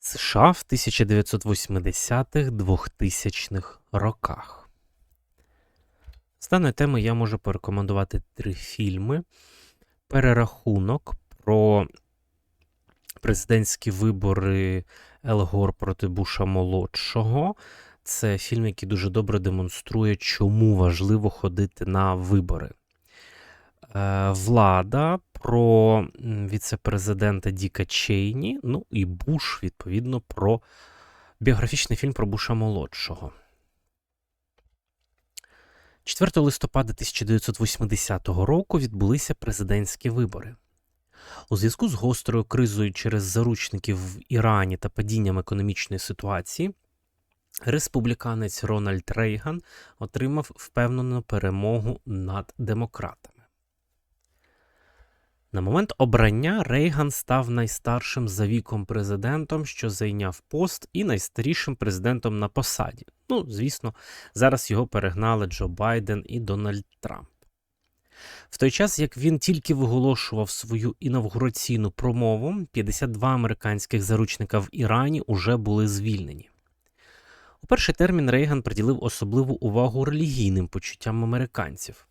США в 1980-2000-х роках. З даної теми я можу порекомендувати три фільми: Перерахунок про президентські вибори Ел Гор проти Буша молодшого. Це фільм, який дуже добре демонструє, чому важливо ходити на вибори. Е, Влада про віце-президента Діка Чейні, ну і Буш, відповідно, про біографічний фільм про Буша молодшого. 4 листопада 1980 року відбулися президентські вибори. У зв'язку з гострою кризою через заручників в Ірані та падінням економічної ситуації, республіканець Рональд Рейган отримав впевнену перемогу над демократами. На момент обрання Рейган став найстаршим за віком президентом, що зайняв пост, і найстарішим президентом на посаді. Ну, звісно, зараз його перегнали Джо Байден і Дональд Трамп. В той час, як він тільки виголошував свою інавгураційну промову, 52 американських заручника в Ірані уже були звільнені. У перший термін Рейган приділив особливу увагу релігійним почуттям американців.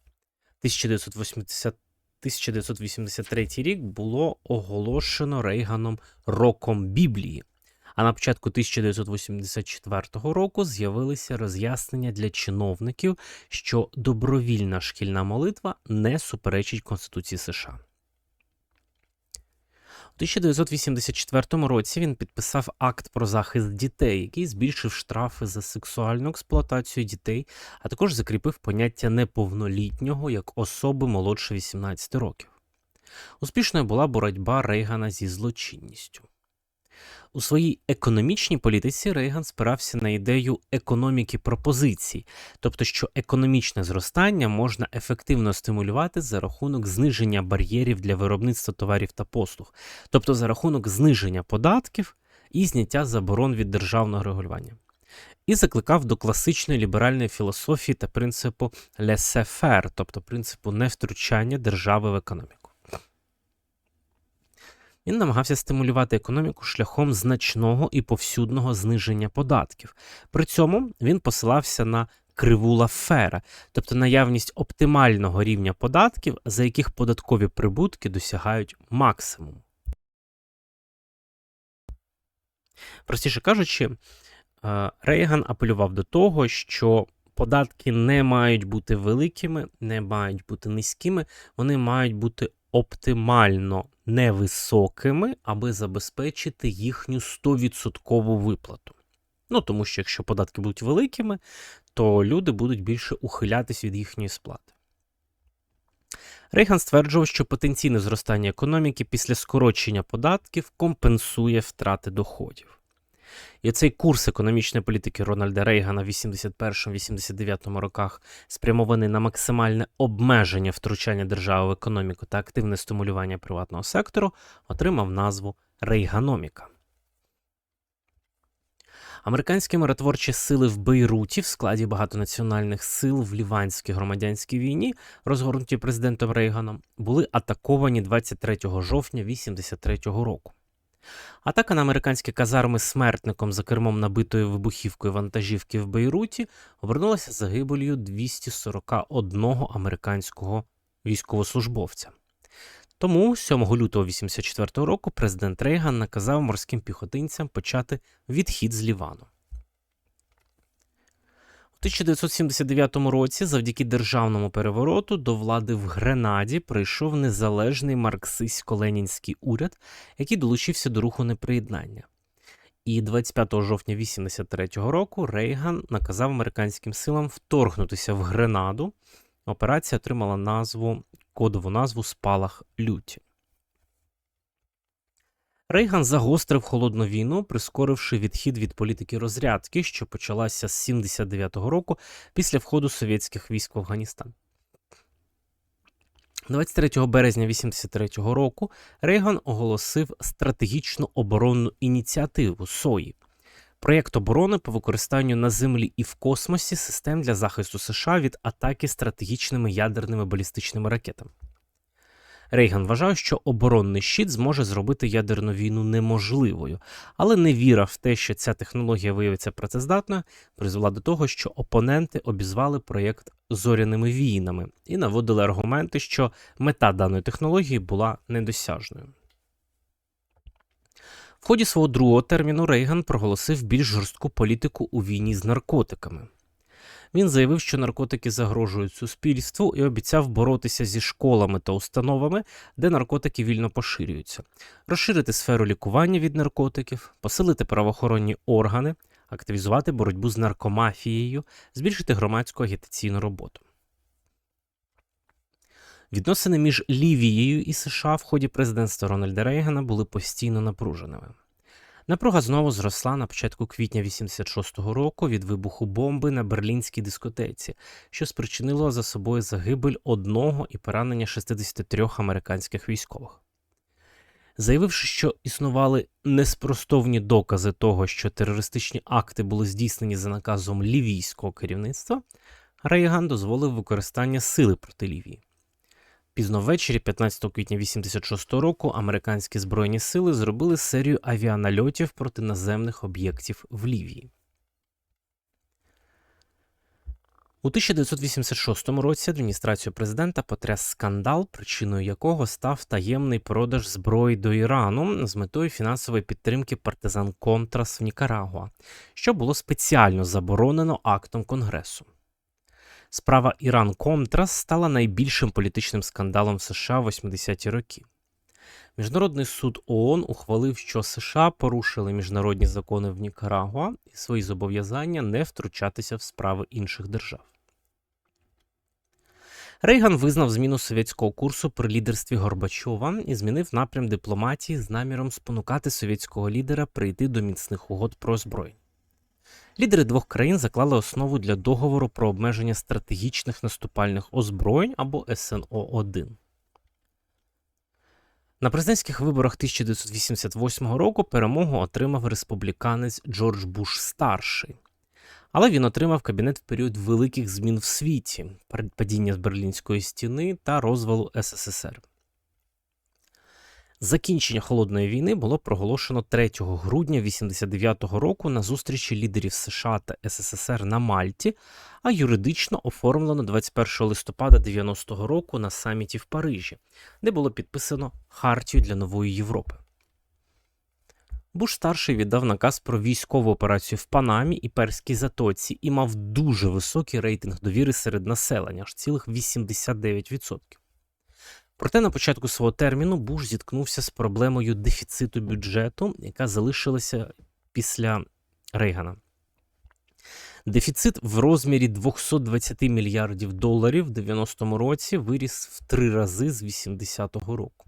1980 1983 рік було оголошено Рейганом роком Біблії. А на початку 1984 року з'явилися роз'яснення для чиновників, що добровільна шкільна молитва не суперечить Конституції США. У 1984 році він підписав акт про захист дітей, який збільшив штрафи за сексуальну експлуатацію дітей, а також закріпив поняття неповнолітнього як особи молодше 18 років. Успішною була боротьба Рейгана зі злочинністю. У своїй економічній політиці Рейган спирався на ідею економіки пропозицій, тобто, що економічне зростання можна ефективно стимулювати за рахунок зниження бар'єрів для виробництва товарів та послуг, тобто за рахунок зниження податків і зняття заборон від державного регулювання. І закликав до класичної ліберальної філософії та принципу laissez-faire, тобто принципу невтручання держави в економіку. Він намагався стимулювати економіку шляхом значного і повсюдного зниження податків. При цьому він посилався на криву Лафера, тобто наявність оптимального рівня податків, за яких податкові прибутки досягають максимуму. Простіше кажучи, е, Рейган апелював до того, що податки не мають бути великими, не мають бути низькими, вони мають бути оптимально невисокими, аби забезпечити їхню 100% виплату. Ну, тому що якщо податки будуть великими, то люди будуть більше ухилятись від їхньої сплати. Рейган стверджував, що потенційне зростання економіки після скорочення податків компенсує втрати доходів. І цей курс економічної політики Рональда Рейгана в 81-89 роках спрямований на максимальне обмеження втручання держави в економіку та активне стимулювання приватного сектору, отримав назву Рейганоміка. Американські миротворчі сили в Бейруті в складі багатонаціональних сил в Ліванській громадянській війні, розгорнуті президентом Рейганом, були атаковані 23 жовтня 1983 року. Атака на американські казарми смертником за кермом набитої вибухівкою вантажівки в Бейруті обернулася загибелью 241 американського військовослужбовця. Тому 7 лютого 1984 року президент Рейган наказав морським піхотинцям почати відхід з Лівану. У 1979 році, завдяки державному перевороту, до влади в Гренаді прийшов незалежний марксистсько-ленінський уряд, який долучився до руху неприєднання. І 25 жовтня 1983 року Рейган наказав американським силам вторгнутися в Гренаду. Операція отримала назву кодову назву Спалах люті. Рейган загострив холодну війну, прискоривши відхід від політики розрядки, що почалася з 79-го року після входу совєтських військ в Афганістан. 23 березня 83-го року Рейган оголосив стратегічну оборонну ініціативу СОї проєкт оборони по використанню на землі і в космосі систем для захисту США від атаки стратегічними ядерними балістичними ракетами. Рейган вважав, що оборонний щит зможе зробити ядерну війну неможливою, але невіра в те, що ця технологія виявиться працездатною, призвела до того, що опоненти обізвали проєкт зоряними війнами і наводили аргументи, що мета даної технології була недосяжною. В ході свого другого терміну Рейган проголосив більш жорстку політику у війні з наркотиками. Він заявив, що наркотики загрожують суспільству і обіцяв боротися зі школами та установами, де наркотики вільно поширюються, розширити сферу лікування від наркотиків, посилити правоохоронні органи, активізувати боротьбу з наркомафією, збільшити громадську агітаційну роботу. Відносини між Лівією і США в ході президентства Рональда Рейгана були постійно напруженими. Напруга знову зросла на початку квітня 86-го року від вибуху бомби на берлінській дискотеці, що спричинило за собою загибель одного і поранення 63 американських військових. Заявивши, що існували неспростовні докази того, що терористичні акти були здійснені за наказом лівійського керівництва, Рейган дозволив використання сили проти Лівії. Пізно ввечері, 15 квітня 86 року, американські збройні сили зробили серію авіанальотів проти наземних об'єктів в Лівії. У 1986 році адміністрацію президента потряс скандал, причиною якого став таємний продаж зброї до Ірану з метою фінансової підтримки партизан Контрас в Нікарагуа, що було спеціально заборонено актом Конгресу. Справа Іран Контрас стала найбільшим політичним скандалом США в 80-ті роки. Міжнародний суд ООН ухвалив, що США порушили міжнародні закони в Нікарагуа і свої зобов'язання не втручатися в справи інших держав. Рейган визнав зміну совєтського курсу при лідерстві Горбачова і змінив напрям дипломатії з наміром спонукати совєтського лідера прийти до міцних угод про озброєння. Лідери двох країн заклали основу для договору про обмеження стратегічних наступальних озброєнь або СНО 1 На президентських виборах 1988 року перемогу отримав республіканець Джордж Буш старший. Але він отримав кабінет в період великих змін в світі, падіння з Берлінської стіни та розвалу СССР. Закінчення холодної війни було проголошено 3 грудня 89-го року на зустрічі лідерів США та СССР на Мальті, а юридично оформлено 21 листопада 90-го року на саміті в Парижі, де було підписано Хартію для нової Європи. Буш старший віддав наказ про військову операцію в Панамі і Перській Затоці і мав дуже високий рейтинг довіри серед населення, аж цілих 89%. Проте на початку свого терміну Буш зіткнувся з проблемою дефіциту бюджету, яка залишилася після Рейгана. Дефіцит в розмірі 220 мільярдів доларів в 90-му році виріс в три рази з 80-го року.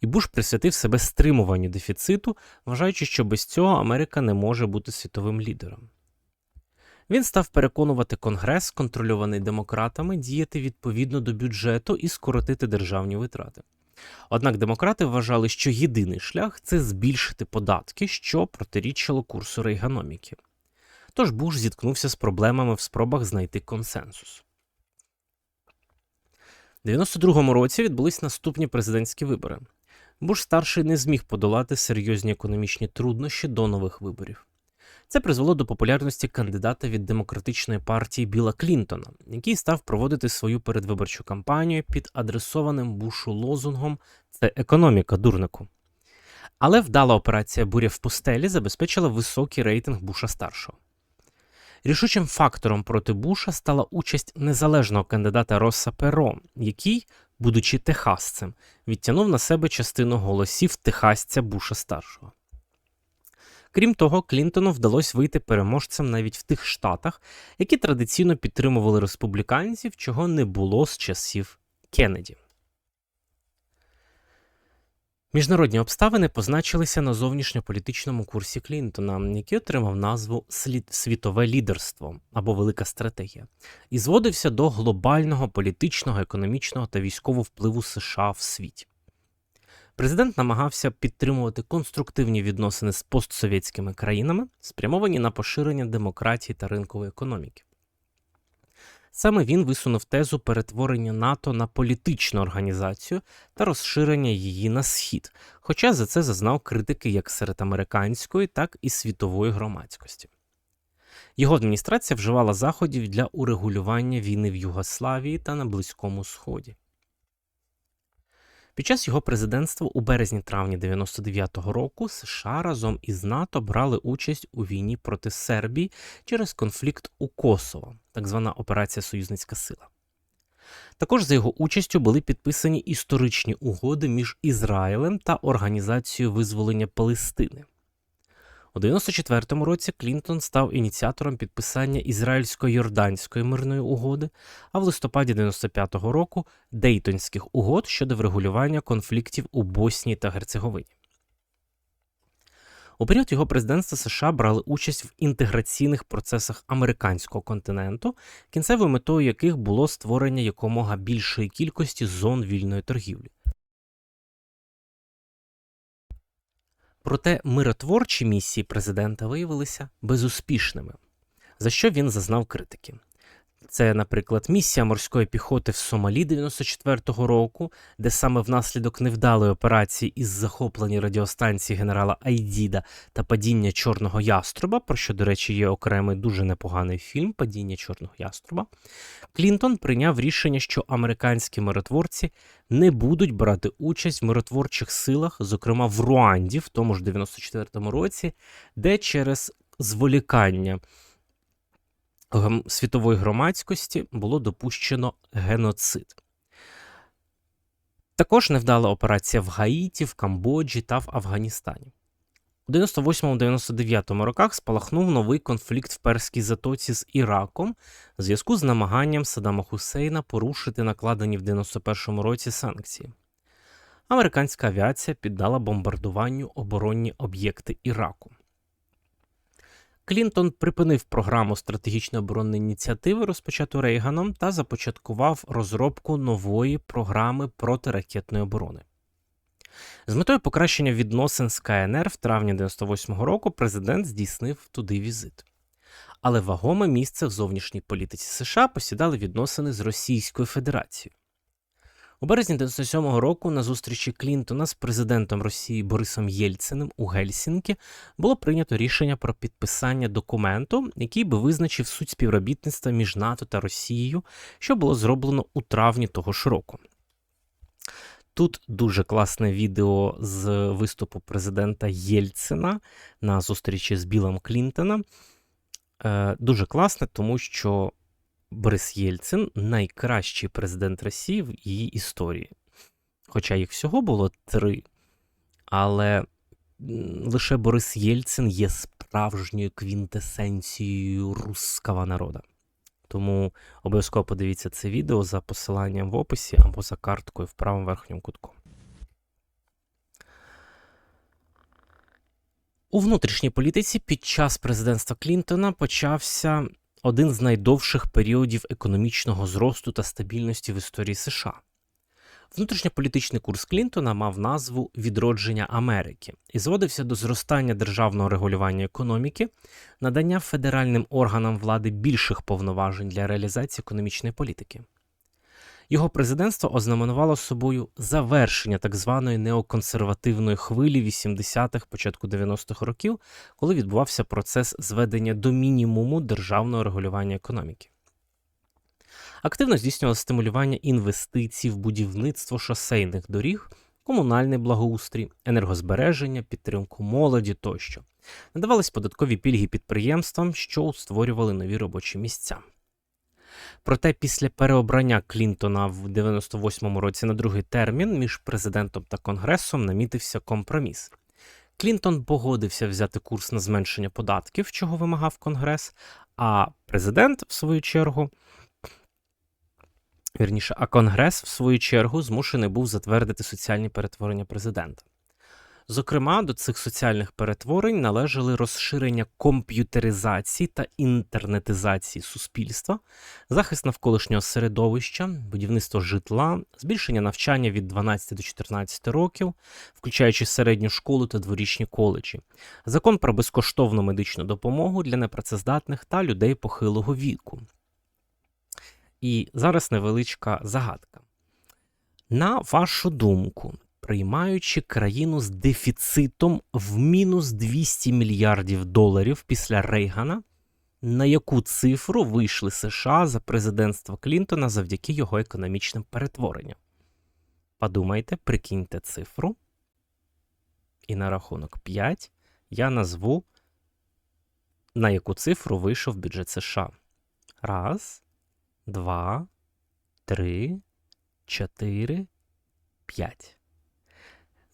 І Буш присвятив себе стримуванню дефіциту, вважаючи, що без цього Америка не може бути світовим лідером. Він став переконувати Конгрес, контрольований демократами, діяти відповідно до бюджету і скоротити державні витрати. Однак демократи вважали, що єдиний шлях це збільшити податки, що протирічило курсу рейганоміки. Тож Буш зіткнувся з проблемами в спробах знайти консенсус. У 92-му році відбулись наступні президентські вибори. Буш старший не зміг подолати серйозні економічні труднощі до нових виборів. Це призвело до популярності кандидата від демократичної партії Біла Клінтона, який став проводити свою передвиборчу кампанію під адресованим Бушу лозунгом Це економіка дурнику. Але вдала операція буря в пустелі забезпечила високий рейтинг Буша старшого. Рішучим фактором проти Буша стала участь незалежного кандидата Росса Перо, який, будучи техасцем, відтягнув на себе частину голосів техасця Буша старшого. Крім того, Клінтону вдалося вийти переможцем навіть в тих штатах, які традиційно підтримували республіканців, чого не було з часів Кеннеді. Міжнародні обставини позначилися на зовнішньополітичному курсі Клінтона, який отримав назву Світове лідерство або Велика стратегія, і зводився до глобального політичного, економічного та військового впливу США в світі. Президент намагався підтримувати конструктивні відносини з постсовєтськими країнами, спрямовані на поширення демократії та ринкової економіки. Саме він висунув тезу перетворення НАТО на політичну організацію та розширення її на схід, хоча за це зазнав критики як серед американської, так і світової громадськості. Його адміністрація вживала заходів для урегулювання війни в Югославії та на Близькому Сході. Під час його президентства у березні-травні 99-го року США разом із НАТО брали участь у війні проти Сербії через конфлікт у Косово, так звана операція Союзницька сила. Також за його участю були підписані історичні угоди між Ізраїлем та Організацією визволення Палестини. У 94-му році Клінтон став ініціатором підписання ізраїльсько-йорданської мирної угоди, а в листопаді 95-го року Дейтонських угод щодо врегулювання конфліктів у Боснії та Герцеговині. У період його президентства США брали участь в інтеграційних процесах американського континенту, кінцевою метою яких було створення якомога більшої кількості зон вільної торгівлі. Проте миротворчі місії президента виявилися безуспішними, за що він зазнав критики. Це, наприклад, місія морської піхоти в Сомалі 94-го року, де саме внаслідок невдалої операції із захоплення радіостанції генерала Айдіда та падіння Чорного Яструба, про що, до речі, є окремий дуже непоганий фільм Падіння Чорного Яструба, Клінтон прийняв рішення, що американські миротворці не будуть брати участь в миротворчих силах, зокрема в Руанді, в тому ж 94-му році, де через зволікання світової громадськості було допущено геноцид. Також невдала операція в Гаїті, в Камбоджі та в Афганістані. У 98-99 роках спалахнув новий конфлікт в Перській затоці з Іраком в зв'язку з намаганням Саддама Хусейна порушити накладені в 91-му році санкції. Американська авіація піддала бомбардуванню оборонні об'єкти Іраку. Клінтон припинив програму стратегічної оборонної ініціативи, розпочату Рейганом, та започаткував розробку нової програми протиракетної оборони. З метою покращення відносин з КНР в травні 98-го року президент здійснив туди візит. Але вагоме місце в зовнішній політиці США посідали відносини з Російською Федерацією. У березні 97-го року на зустрічі Клінтона з президентом Росії Борисом Єльциним у Гельсінкі було прийнято рішення про підписання документу, який би визначив суть співробітництва між НАТО та Росією, що було зроблено у травні того ж року. Тут дуже класне відео з виступу президента Єльцина на зустрічі з Білом Клінтоном. Е, Дуже класне, тому що Борис Єльцин найкращий президент Росії в її історії. Хоча їх всього було три. Але лише Борис Єльцин є справжньою квінтесенцією русского народу. Тому обов'язково подивіться це відео за посиланням в описі або за карткою в правому верхньому кутку. У внутрішній політиці під час президентства Клінтона почався один з найдовших періодів економічного зросту та стабільності в історії США. Внутрішньополітичний курс Клінтона мав назву Відродження Америки і зводився до зростання державного регулювання економіки, надання федеральним органам влади більших повноважень для реалізації економічної політики. Його президентство ознаменувало собою завершення так званої неоконсервативної хвилі 80-х, початку 90-х років, коли відбувався процес зведення до мінімуму державного регулювання економіки. Активно здійснювалося стимулювання інвестицій в будівництво шосейних доріг, комунальний благоустрій, енергозбереження, підтримку молоді тощо. Надавались податкові пільги підприємствам, що створювали нові робочі місця. Проте після переобрання Клінтона в 98-му році на другий термін між президентом та конгресом намітився компроміс. Клінтон погодився взяти курс на зменшення податків, чого вимагав Конгрес, а президент, в свою чергу, вірніше, а Конгрес, в свою чергу, змушений був затвердити соціальні перетворення президента. Зокрема, до цих соціальних перетворень належали розширення комп'ютеризації та інтернетизації суспільства, захист навколишнього середовища, будівництво житла, збільшення навчання від 12 до 14 років, включаючи середню школу та дворічні коледжі, закон про безкоштовну медичну допомогу для непрацездатних та людей похилого віку. І зараз невеличка загадка. На вашу думку, приймаючи країну з дефіцитом в мінус 200 мільярдів доларів після Рейгана, на яку цифру вийшли США за президентства Клінтона завдяки його економічним перетворенням? Подумайте, прикиньте цифру. І на рахунок 5 я назву, на яку цифру вийшов бюджет США. Раз, два, три, чотири, п'ять.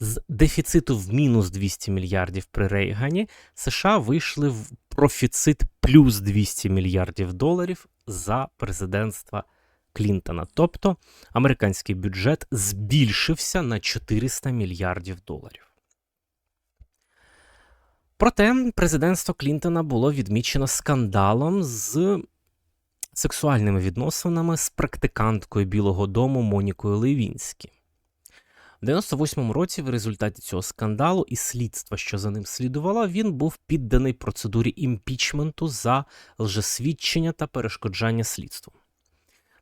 З дефіциту в мінус 200 мільярдів при Рейгані США вийшли в профіцит плюс 200 мільярдів доларів за президентства Клінтона. Тобто американський бюджет збільшився на 400 мільярдів доларів. Проте президентство Клінтона було відмічено скандалом з сексуальними відносинами з практиканткою Білого Дому Монікою Левінські. В 98-му році, в результаті цього скандалу і слідства, що за ним слідувало, він був підданий процедурі імпічменту за лжесвідчення та перешкоджання слідству.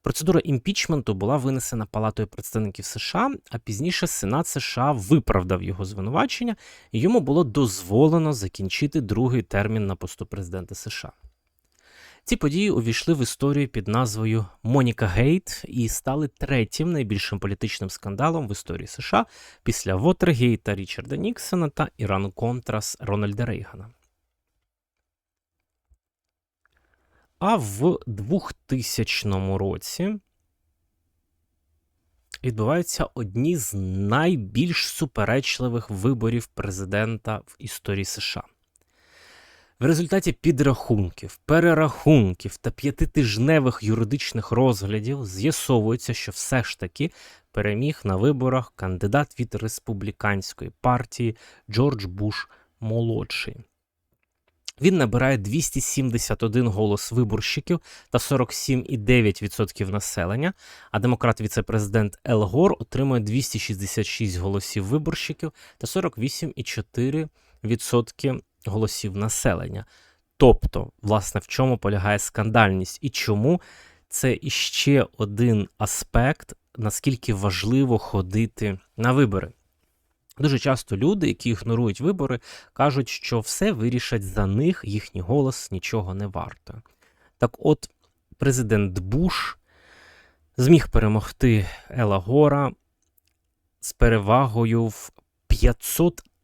Процедура імпічменту була винесена Палатою представників США, а пізніше Сенат США виправдав його звинувачення, і йому було дозволено закінчити другий термін на посту президента США. Ці події увійшли в історію під назвою Моніка Гейт і стали третім найбільшим політичним скандалом в історії США після Вотергейта Річарда Ніксона та Іран Контрас Рональда Рейгана. А в 2000 році відбуваються одні з найбільш суперечливих виборів президента в історії США. В результаті підрахунків, перерахунків та п'ятитижневих юридичних розглядів з'ясовується, що все ж таки переміг на виборах кандидат від республіканської партії Джордж Буш молодший. Він набирає 271 голос виборщиків та 47,9% населення. А демократ-віцепрезидент Ел Гор отримує 266 голосів виборщиків та 48,4% голосів населення. Тобто, власне, в чому полягає скандальність і чому це іще один аспект, наскільки важливо ходити на вибори. Дуже часто люди, які ігнорують вибори, кажуть, що все вирішать за них, їхній голос нічого не варто. Так от, президент Буш зміг перемогти Ела Гора з перевагою в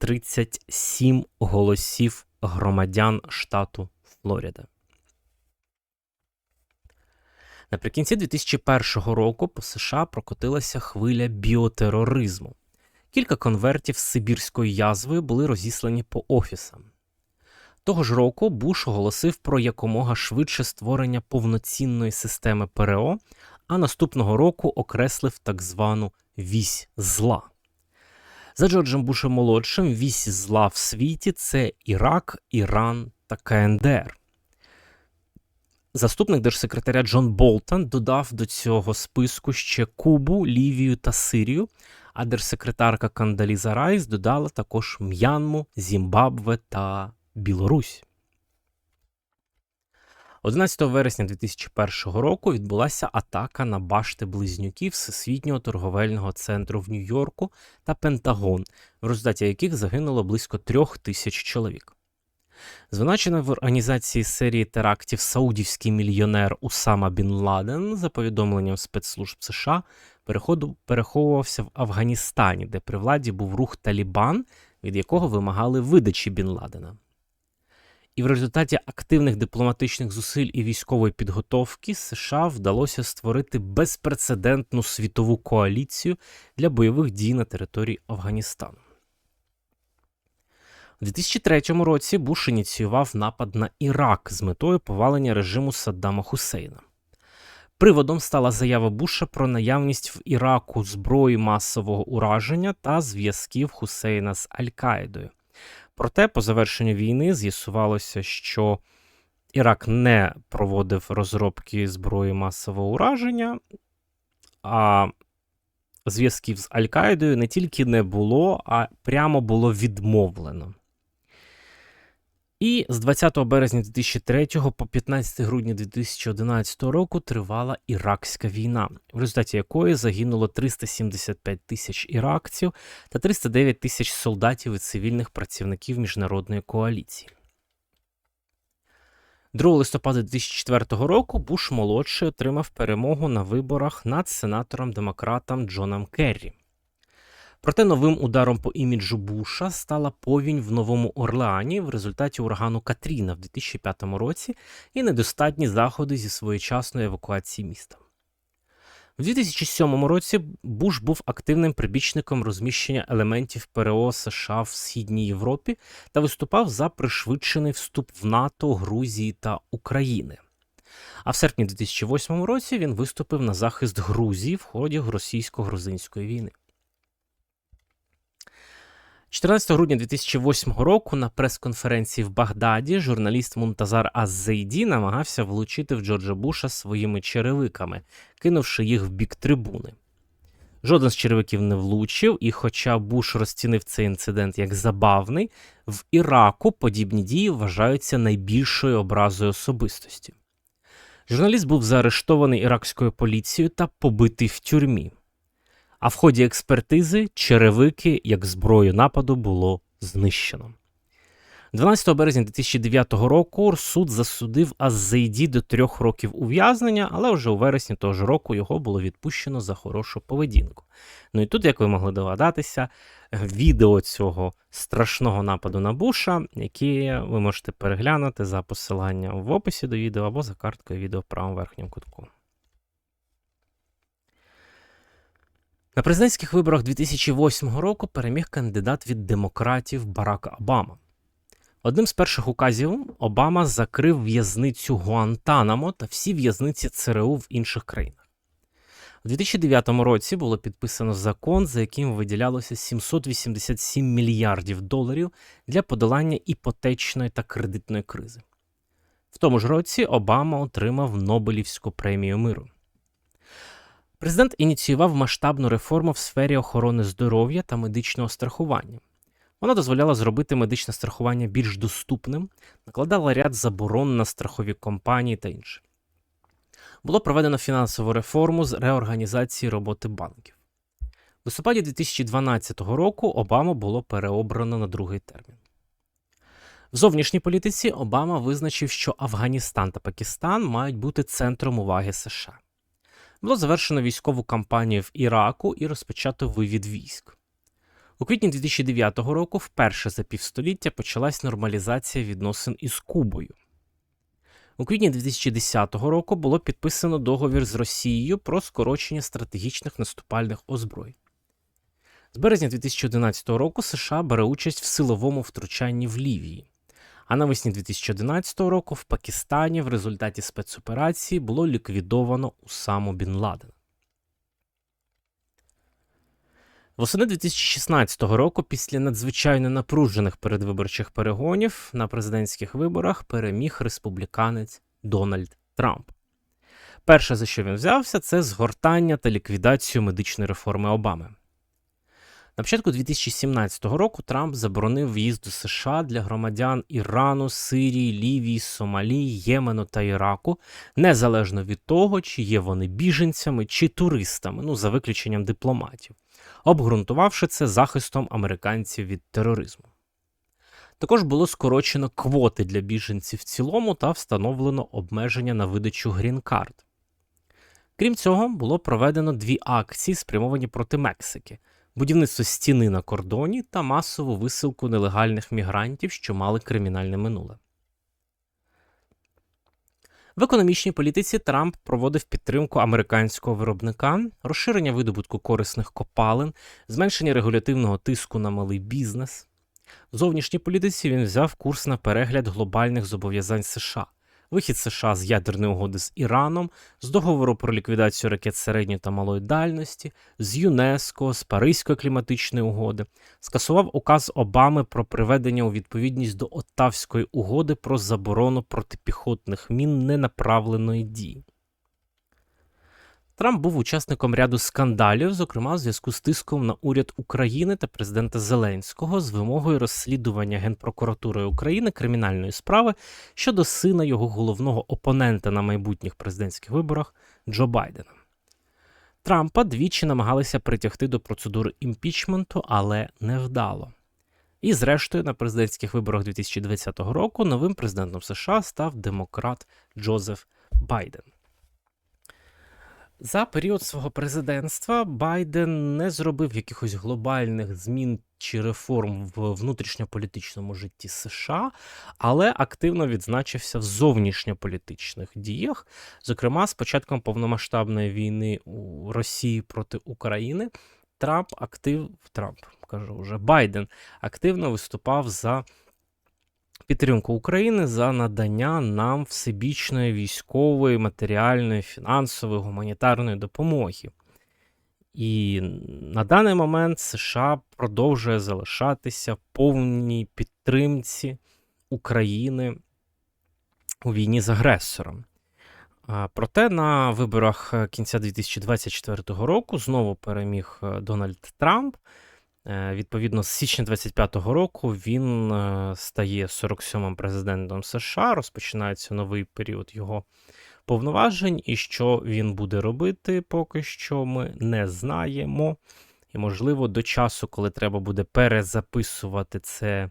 537 голосів громадян штату Флорида. Наприкінці 2001 року по США прокотилася хвиля біотероризму. Кілька конвертів з Сибірською язвою були розіслані по офісам. Того ж року Буш оголосив про якомога швидше створення повноцінної системи ПРО, а наступного року окреслив так звану вісь зла. За Джорджем Бушем молодшим вісь зла в світі це Ірак, Іран та КНДР. Заступник держсекретаря Джон Болтон додав до цього списку ще Кубу, Лівію та Сирію, а держсекретарка Кандаліза Райс додала також М'янму, Зімбабве та Білорусь. 11 вересня 2001 року відбулася атака на башти близнюків Всесвітнього торговельного центру в Нью-Йорку та Пентагон, в результаті яких загинуло близько трьох тисяч чоловік. Звинувачений в організації серії терактів саудівський мільйонер Усама Бін Ладен, за повідомленням спецслужб США, переходу переховувався в Афганістані, де при владі був рух Талібан, від якого вимагали видачі Бін Ладена. І в результаті активних дипломатичних зусиль і військової підготовки США вдалося створити безпрецедентну світову коаліцію для бойових дій на території Афганістану. У 2003 році Буш ініціював напад на Ірак з метою повалення режиму Саддама Хусейна. Приводом стала заява Буша про наявність в Іраку зброї масового ураження та зв'язків Хусейна з Аль-Каїдою. Проте, по завершенню війни з'ясувалося, що Ірак не проводив розробки зброї масового ураження, а зв'язків з Аль-Каїдою не тільки не було, а прямо було відмовлено. І з 20 березня 2003 по 15 грудня 2011 року тривала Іракська війна, в результаті якої загинуло 375 тисяч іракців та 309 тисяч солдатів і цивільних працівників міжнародної коаліції. 2 листопада 2004 року Буш молодший отримав перемогу на виборах над сенатором-демократом Джоном Керрі. Проте новим ударом по іміджу Буша стала повінь в Новому Орлеані в результаті урагану Катріна в 2005 році і недостатні заходи зі своєчасної евакуації міста. У 2007 році Буш був активним прибічником розміщення елементів ПРО США в Східній Європі та виступав за пришвидшений вступ в НАТО, Грузії та України. А в серпні 2008 році він виступив на захист Грузії в ході російсько-грузинської війни. 14 грудня 2008 року на прес-конференції в Багдаді журналіст Мунтазар Аззейді намагався влучити в Джорджа Буша своїми черевиками, кинувши їх в бік трибуни. Жоден з черевиків не влучив, і, хоча Буш розцінив цей інцидент як забавний, в Іраку подібні дії вважаються найбільшою образою особистості. Журналіст був заарештований іракською поліцією та побитий в тюрмі. А в ході експертизи черевики як зброю нападу було знищено. 12 березня 2009 року суд засудив Аззейді до трьох років ув'язнення, але вже у вересні того ж року його було відпущено за хорошу поведінку. Ну і тут, як ви могли догадатися, відео цього страшного нападу на Буша, які ви можете переглянути за посиланням в описі до відео або за карткою відео в правому верхньому кутку. На президентських виборах 2008 року переміг кандидат від демократів Барак Обама. Одним з перших указів Обама закрив в'язницю Гуантанамо та всі в'язниці ЦРУ в інших країнах. У 2009 році було підписано закон, за яким виділялося 787 мільярдів доларів для подолання іпотечної та кредитної кризи. В тому ж році Обама отримав Нобелівську премію миру. Президент ініціював масштабну реформу в сфері охорони здоров'я та медичного страхування. Вона дозволяла зробити медичне страхування більш доступним, накладала ряд заборон на страхові компанії та інше. Було проведено фінансову реформу з реорганізації роботи банків. В листопаді 2012 року Обаму було переобрано на другий термін. В зовнішній політиці Обама визначив, що Афганістан та Пакистан мають бути центром уваги США. Було завершено військову кампанію в Іраку і розпочато вивід військ. У квітні 2009 року вперше за півстоліття почалась нормалізація відносин із Кубою. У квітні 2010 року було підписано договір з Росією про скорочення стратегічних наступальних озброєнь. З березня 2011 року США бере участь в силовому втручанні в Лівії. А навесні 2011 року в Пакистані в результаті спецоперації було ліквідовано Усаму Бін Ладена. Восени 2016 року, після надзвичайно напружених передвиборчих перегонів на президентських виборах переміг республіканець Дональд Трамп. Перше, за що він взявся, це згортання та ліквідацію медичної реформи Обами. На початку 2017 року Трамп заборонив в'їзд до США для громадян Ірану, Сирії, Лівії, Сомалі, Ємену та Іраку, незалежно від того, чи є вони біженцями чи туристами, ну за виключенням дипломатів, обґрунтувавши це захистом американців від тероризму. Також було скорочено квоти для біженців в цілому та встановлено обмеження на видачу грін-карт. Крім цього, було проведено дві акції, спрямовані проти Мексики будівництво стіни на кордоні та масову висилку нелегальних мігрантів, що мали кримінальне минуле. В економічній політиці Трамп проводив підтримку американського виробника, розширення видобутку корисних копалин, зменшення регулятивного тиску на малий бізнес. В зовнішній політиці він взяв курс на перегляд глобальних зобов'язань США, вихід США з ядерної угоди з Іраном, з договору про ліквідацію ракет середньої та малої дальності, з ЮНЕСКО, з Паризької кліматичної угоди, скасував указ Обами про приведення у відповідність до Оттавської угоди про заборону протипіхотних мін ненаправленої дії. Трамп був учасником ряду скандалів, зокрема в зв'язку з тиском на уряд України та президента Зеленського з вимогою розслідування Генпрокуратури України кримінальної справи щодо сина його головного опонента на майбутніх президентських виборах Джо Байдена. Трампа двічі намагалися притягти до процедури імпічменту, але невдало. І, зрештою, на президентських виборах 2020 року новим президентом США став демократ Джозеф Байден. За період свого президентства Байден не зробив якихось глобальних змін чи реформ в внутрішньополітичному житті США, але активно відзначився в зовнішньополітичних діях. Зокрема, з початком повномасштабної війни у Росії проти України Трамп актив Трамп кажу вже Байден активно виступав за підтримку України за надання нам всебічної військової, матеріальної, фінансової, гуманітарної допомоги. І на даний момент США продовжує залишатися повній підтримці України у війні з агресором. Проте на виборах кінця 2024 року знову переміг е, Дональд Трамп. Е, Відповідно, з січня 25-го року він е, стає 47-м президентом США. Розпочинається новий період його повноважень, і що він буде робити, поки що ми не знаємо. І, можливо, до часу, коли треба буде перезаписувати це,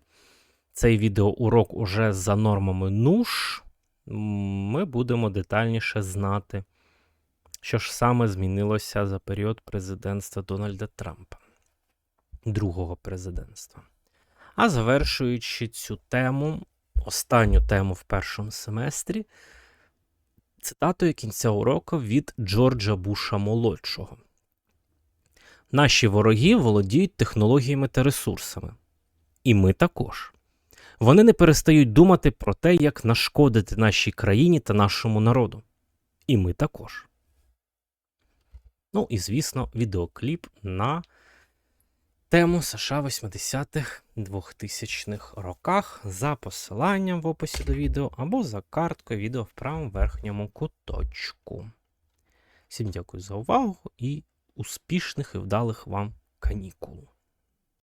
цей відеоурок уже за нормами НУШ, ми будемо детальніше знати, що ж саме змінилося за період президентства Дональда Трампа другого президентства. А завершуючи цю тему, останню тему в першому семестрі, цитатою кінця уроку від Джорджа Буша молодшого. Наші вороги володіють технологіями та ресурсами. І ми також. Вони не перестають думати про те, як нашкодити нашій країні та нашому народу. І ми також. Ну і, звісно, відеокліп на тему США 80-х 2000-х роках за посиланням в описі до відео або за карткою відео в правому верхньому куточку. Всім дякую за увагу і успішних і вдалих вам канікул.